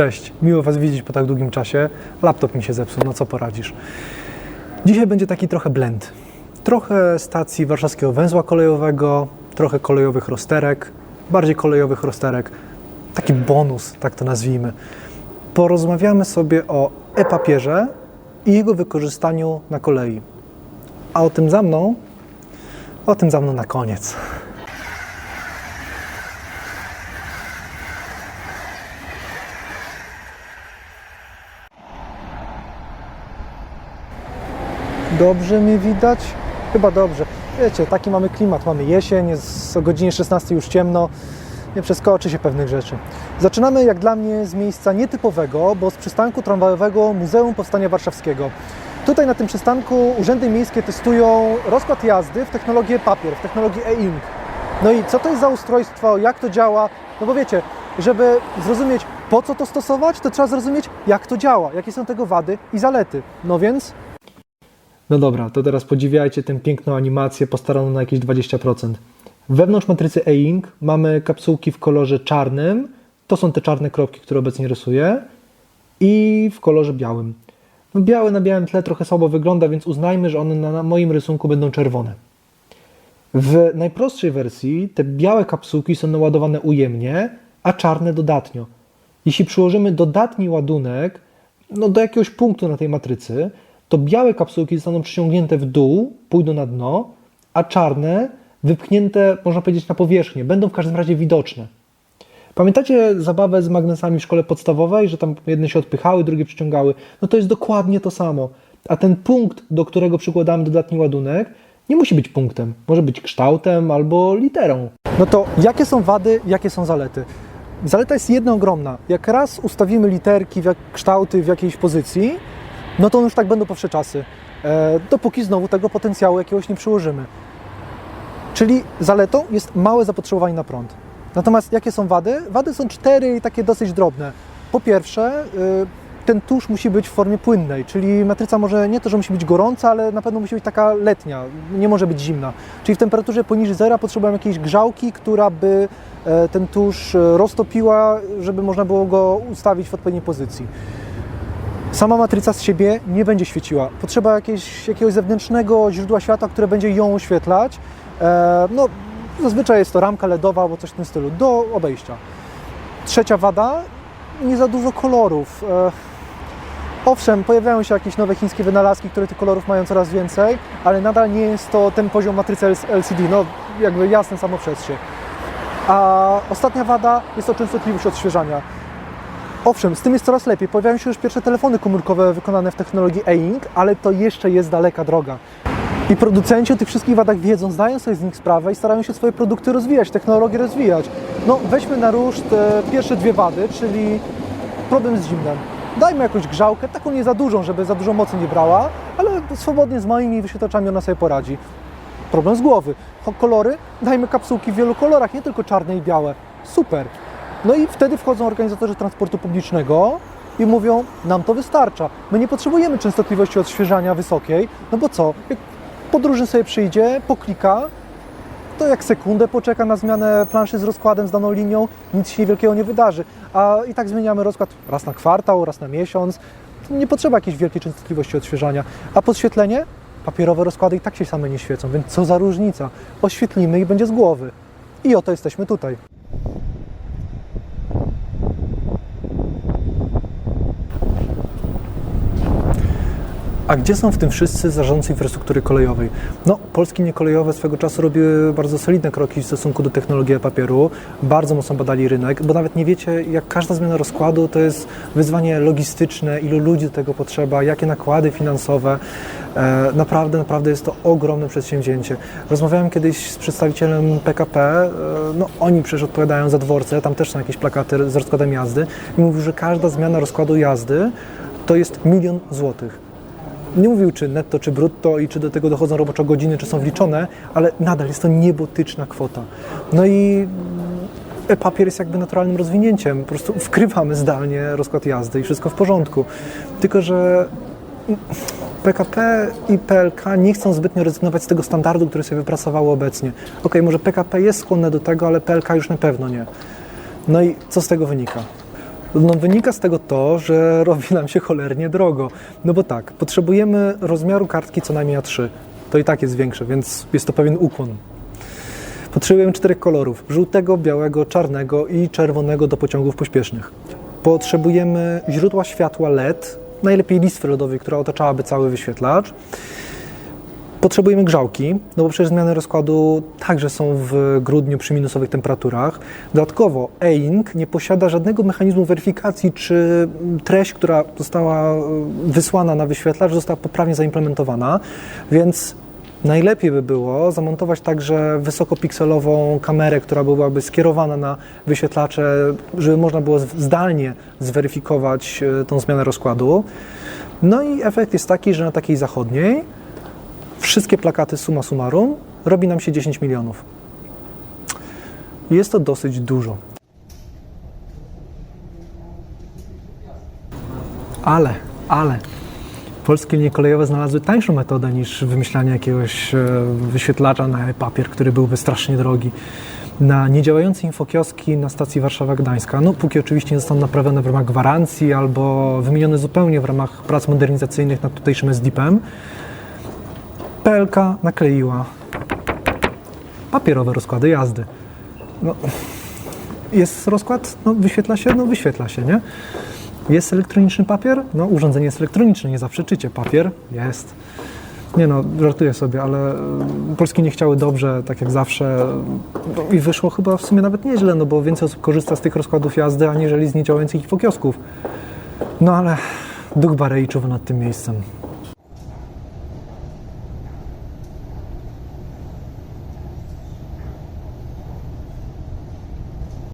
Cześć, miło Was widzieć po tak długim czasie. Laptop mi się zepsuł, no co poradzisz. Dzisiaj będzie taki trochę blend. Trochę stacji warszawskiego węzła kolejowego, trochę kolejowych rozterek, bardziej kolejowych rozterek. Taki bonus, tak to nazwijmy. Porozmawiamy sobie o e-papierze i jego wykorzystaniu na kolei. A o tym za mną, o tym za mną na koniec. Dobrze mnie widać? Chyba dobrze. Wiecie, taki mamy klimat, mamy jesień, jest o godzinie 16 już ciemno, nie przeskoczy się pewnych rzeczy. Zaczynamy jak dla mnie z miejsca nietypowego, bo z przystanku tramwajowego Muzeum Powstania Warszawskiego. Tutaj na tym przystanku urzędy miejskie testują rozkład jazdy w technologię papier, w technologii e-ink. No i co to jest za ustrojstwo, jak to działa? No bo wiecie, żeby zrozumieć po co to stosować, to trzeba zrozumieć jak to działa, jakie są tego wady i zalety. No więc no dobra, to teraz podziwiajcie tę piękną animację postaraną na jakieś 20%. Wewnątrz matrycy e-ink mamy kapsułki w kolorze czarnym. To są te czarne kropki, które obecnie rysuję. I w kolorze białym. No białe na białym tle trochę słabo wygląda, więc uznajmy, że one na moim rysunku będą czerwone. W najprostszej wersji te białe kapsułki są naładowane ujemnie, a czarne dodatnio. Jeśli przyłożymy dodatni ładunek no, do jakiegoś punktu na tej matrycy, to białe kapsułki zostaną przyciągnięte w dół, pójdą na dno, a czarne wypchnięte, można powiedzieć, na powierzchnię. Będą w każdym razie widoczne. Pamiętacie zabawę z magnesami w szkole podstawowej, że tam jedne się odpychały, drugie przyciągały? No to jest dokładnie to samo. A ten punkt, do którego przykładamy dodatni ładunek, nie musi być punktem. Może być kształtem albo literą. No to jakie są wady, jakie są zalety? Zaleta jest jedna ogromna. Jak raz ustawimy literki, kształty w jakiejś pozycji, no to już tak będą powsze czasy, e, dopóki znowu tego potencjału jakiegoś nie przyłożymy. Czyli zaletą jest małe zapotrzebowanie na prąd. Natomiast jakie są wady? Wady są cztery takie dosyć drobne. Po pierwsze, y, ten tusz musi być w formie płynnej, czyli matryca może nie to, że musi być gorąca, ale na pewno musi być taka letnia, nie może być zimna. Czyli w temperaturze poniżej zera potrzebujemy jakiejś grzałki, która by e, ten tusz e, roztopiła, żeby można było go ustawić w odpowiedniej pozycji. Sama matryca z siebie nie będzie świeciła. Potrzeba jakiegoś, jakiegoś zewnętrznego źródła światła, które będzie ją oświetlać. E, no, zazwyczaj jest to ramka LEDowa albo coś w tym stylu, do obejścia. Trzecia wada, nie za dużo kolorów. E, owszem, pojawiają się jakieś nowe chińskie wynalazki, które tych kolorów mają coraz więcej, ale nadal nie jest to ten poziom matrycy LCD, no jakby jasne samo przez się. A ostatnia wada jest to częstotliwość odświeżania. Owszem, z tym jest coraz lepiej. Pojawiają się już pierwsze telefony komórkowe wykonane w technologii e-ink, ale to jeszcze jest daleka droga. I producenci o tych wszystkich wadach wiedzą, zdają sobie z nich sprawę i starają się swoje produkty rozwijać, technologię rozwijać. No, weźmy na ruszt te pierwsze dwie wady, czyli problem z zimnem. Dajmy jakąś grzałkę, taką nie za dużą, żeby za dużo mocy nie brała, ale swobodnie z moimi wyświetlaczami ona sobie poradzi. Problem z głowy. Kolory, dajmy kapsułki w wielu kolorach, nie tylko czarne i białe. Super. No i wtedy wchodzą organizatorzy transportu publicznego i mówią, nam to wystarcza. My nie potrzebujemy częstotliwości odświeżania wysokiej, no bo co? Jak podróżny sobie przyjdzie, poklika, to jak sekundę poczeka na zmianę planszy z rozkładem, z daną linią, nic się wielkiego nie wydarzy. A i tak zmieniamy rozkład raz na kwartał, raz na miesiąc. Nie potrzeba jakiejś wielkiej częstotliwości odświeżania. A podświetlenie? Papierowe rozkłady i tak się same nie świecą, więc co za różnica? Oświetlimy i będzie z głowy. I oto jesteśmy tutaj. A gdzie są w tym wszyscy zarządcy infrastruktury kolejowej? No, Polski Niekolejowe swego czasu robiły bardzo solidne kroki w stosunku do technologii papieru, bardzo mocno badali rynek, bo nawet nie wiecie, jak każda zmiana rozkładu to jest wyzwanie logistyczne, ilu ludzi do tego potrzeba, jakie nakłady finansowe. E, naprawdę, naprawdę jest to ogromne przedsięwzięcie. Rozmawiałem kiedyś z przedstawicielem PKP, e, no oni przecież odpowiadają za dworce, tam też są jakieś plakaty z rozkładem jazdy i mówił, że każda zmiana rozkładu jazdy to jest milion złotych nie mówił czy netto, czy brutto i czy do tego dochodzą roboczo godziny, czy są wliczone, ale nadal jest to niebotyczna kwota. No i e-papier jest jakby naturalnym rozwinięciem. Po prostu wkrywamy zdalnie rozkład jazdy i wszystko w porządku. Tylko, że PKP i PLK nie chcą zbytnio rezygnować z tego standardu, który sobie wypracowało obecnie. Ok, może PKP jest skłonne do tego, ale PLK już na pewno nie. No i co z tego wynika? No, wynika z tego to, że robi nam się cholernie drogo. No bo tak, potrzebujemy rozmiaru kartki co najmniej A3. To i tak jest większe, więc jest to pewien ukłon. Potrzebujemy czterech kolorów: żółtego, białego, czarnego i czerwonego do pociągów pośpiesznych. Potrzebujemy źródła światła LED, najlepiej listwy LEDowej, która otaczałaby cały wyświetlacz. Potrzebujemy grzałki, no bo przecież zmiany rozkładu także są w grudniu przy minusowych temperaturach. Dodatkowo e-ink nie posiada żadnego mechanizmu weryfikacji, czy treść, która została e, wysłana na wyświetlacz, została poprawnie zaimplementowana, więc najlepiej by było zamontować także wysokopikselową kamerę, która byłaby skierowana na wyświetlacze, żeby można było zdalnie zweryfikować e, tą zmianę rozkładu. No i efekt jest taki, że na takiej zachodniej wszystkie plakaty summa summarum robi nam się 10 milionów. Jest to dosyć dużo. Ale, ale polskie linie kolejowe znalazły tańszą metodę niż wymyślanie jakiegoś e, wyświetlacza na papier, który byłby strasznie drogi. Na niedziałające infokioski na stacji Warszawa-Gdańska, no póki oczywiście nie zostaną naprawione w ramach gwarancji albo wymienione zupełnie w ramach prac modernizacyjnych nad tutejszym SDIP-em, PLK nakleiła papierowe rozkłady jazdy. No, jest rozkład, no wyświetla się, no wyświetla się, nie? Jest elektroniczny papier? No urządzenie jest elektroniczne, nie zaprzeczycie. Papier? Jest. Nie no, żartuję sobie, ale y, Polski nie chciały dobrze, tak jak zawsze no, i wyszło chyba w sumie nawet nieźle, no bo więcej osób korzysta z tych rozkładów jazdy, aniżeli z niedziałających infokiosków. No ale duch Barei czuwa nad tym miejscem.